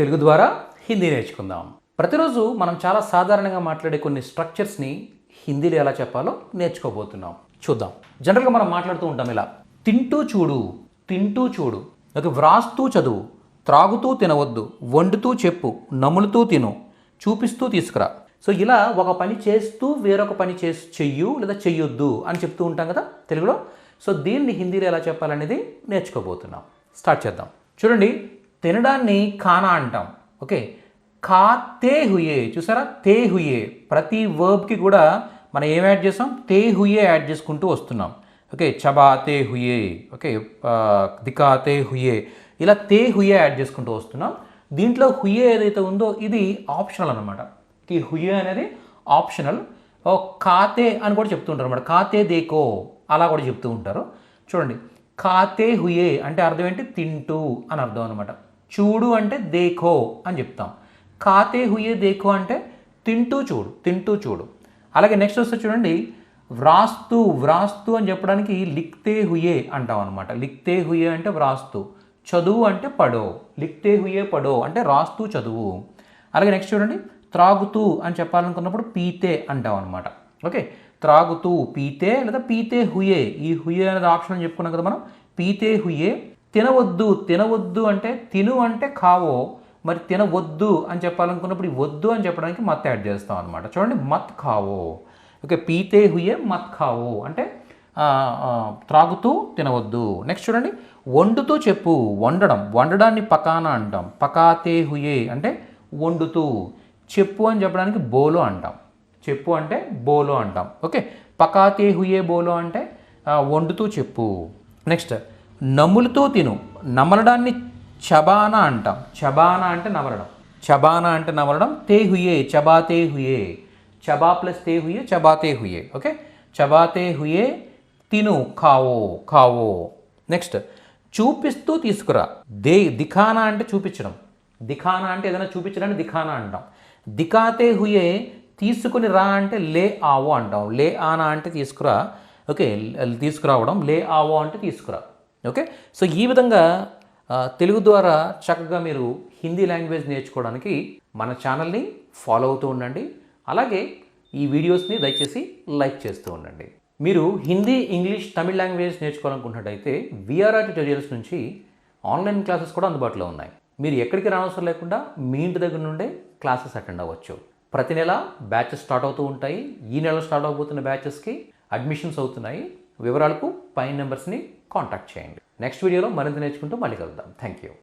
తెలుగు ద్వారా హిందీ నేర్చుకుందాం. ప్రతిరోజు మనం చాలా సాధారణంగా మాట్లాడే కొన్ని స్ట్రక్చర్స్ని హిందీలో ఎలా చెప్పాలో నేర్చుకోబోతున్నాం. చూద్దాం. జనరల్గా మనం మాట్లాడుతూ ఉంటాం ఇలా. తింటూ చూడు తింటూ చూడు. ఓకే వ్రాస్తూ చదువు త్రాగుతూ తినవద్దు వండుతూ చెప్పు నములుతూ తిను చూపిస్తూ తీసుకురా. సో ఇలా ఒక పని చేస్తూ వేరొక పని చేసి చెయ్యు లేదా చెయ్యొద్దు అని చెప్తూ ఉంటాం కదా తెలుగులో. సో దీన్ని హిందీలో ఎలా చెప్పాలనేది నేర్చుకోబోతున్నాం. స్టార్ట్ చేద్దాం. చూడండి. తినడాన్ని ఖానా అంటాం. ఓకే? ఖాతే హుయే. చూసారా? తే హుయే. ప్రతి వర్బ్కి కూడా మనం ఏం యాడ్ చేస్తాం? తే హుయే యాడ్ చేసుకుంటూ వస్తున్నాం. ఓకే? చబాతే హుయే. ఓకే? దికాతే హుయే. ఇలా తే హుయే యాడ్ చేసుకుంటూ వస్తున్నాం. దీంట్లో హుయే ఏదైతే ఉందో ఇది ఆప్షనల్ అనమాట ఈ హుయే అనేది ఆప్షనల్. ఓ ఖాతే అని కూడా చెప్తుంటారు అనమాట ఖాతే దేకో. అలా కూడా చెప్తూ ఉంటారు. చూడండి. ఖాతే హుయే అంటే అర్థం ఏంటి? తింటూ అని అర్థం అనమాట చూడు అంటే దేఖో అని చెప్తాం. ఖాతే హుయే దేఖో అంటే తింటూ చూడు తింటూ చూడు. అలాగే నెక్స్ట్ వస్తే చూడండి వ్రాస్తూ వ్రాస్తూ అని చెప్పడానికి లిక్తే హుయే అంటాం అనమాట లిక్తే హుయే అంటే వ్రాస్తూ చదువు అంటే పడో. లిక్తే హుయే పడో అంటే రాస్తూ చదువు. అలాగే నెక్స్ట్ చూడండి త్రాగుతూ అని చెప్పాలనుకున్నప్పుడు పీతే అంటాం అనమాట ఓకే? త్రాగుతూ పీతే లేదా పీతే హుయే. ఈ హుయే అనేది ఆప్షన్ అని చెప్పుకున్నాం కదా మనం. పీతే హుయే తినవద్దు తినవద్దు అంటే తిను అంటే కావో మరి తినవద్దు అని చెప్పాలనుకున్నప్పుడు ఈ వద్దు అని చెప్పడానికి మత్ యాడ్ చేస్తాం అనమాట చూడండి మత్ కావో ఓకే పీతే హుయే మత్ కావో అంటే త్రాగుతూ తినవద్దు. నెక్స్ట్ చూడండి వండుతూ చెప్పు వండడం. వండడాన్ని పకాన అంటాం. పకాతే హుయే అంటే వండుతూ. చెప్పు అని చెప్పడానికి బోలో అంటాం. చెప్పు అంటే బోలో అంటాం. ఓకే పకాతే హుయే బోలో అంటే వండుతూ చెప్పు. నెక్స్ట్ నములుతూ తిను. నమలడాన్ని చబానా అంటాం. చబానా అంటే నమలడం. చబానా అంటే నమలడం. తే హుయే చబాతే హుయే చబా ప్లస్ తే హుయే చబాతే హుయే ఓకే? చబాతే హుయే తిను ఖావో ఖావో. నెక్స్ట్ చూపిస్తూ తీసుకురా. దే దిఖానా అంటే చూపించడం. దిఖానా అంటే ఏదైనా చూపించడానికి దిఖానా అంటాం. దిఖాతే హుయే తీసుకుని రా అంటే లే ఆవో అంటాం. లే ఆనా అంటే తీసుకురా. ఓకే? తీసుకురావడం. లే ఆవో అంటే తీసుకురా. ఓకే? సో ఈ విధంగా తెలుగు ద్వారా చక్కగా మీరు హిందీ లాంగ్వేజ్ నేర్చుకోవడానికి మన ఛానల్ని ఫాలో అవుతూ ఉండండి. అలాగే ఈ వీడియోస్ని దయచేసి లైక్ చేస్తూ ఉండండి. మీరు హిందీ ఇంగ్లీష్ తమిళ లాంగ్వేజ్ నేర్చుకోవాలనుకుంటున్నట్టయితే విఆర్ఆర్ ట్యూటోరియల్స్ నుంచి ఆన్లైన్ క్లాసెస్ కూడా అందుబాటులో ఉన్నాయి. మీరు ఎక్కడికి రానవసరం లేకుండా మీ ఇంటి దగ్గర నుండే క్లాసెస్ అటెండ్ అవ్వచ్చు. ప్రతి నెల బ్యాచెస్ స్టార్ట్ అవుతూ ఉంటాయి. ఈ నెల స్టార్ట్ అవబోతున్న బ్యాచెస్కి అడ్మిషన్స్ అవుతున్నాయి. వివరాలకు పైన నెంబర్స్ని కాంటాక్ట్ చేయండి. నెక్స్ట్ వీడియోలో మరింత నేర్చుకుంటూ మళ్ళీ కలుద్దాం. Thank you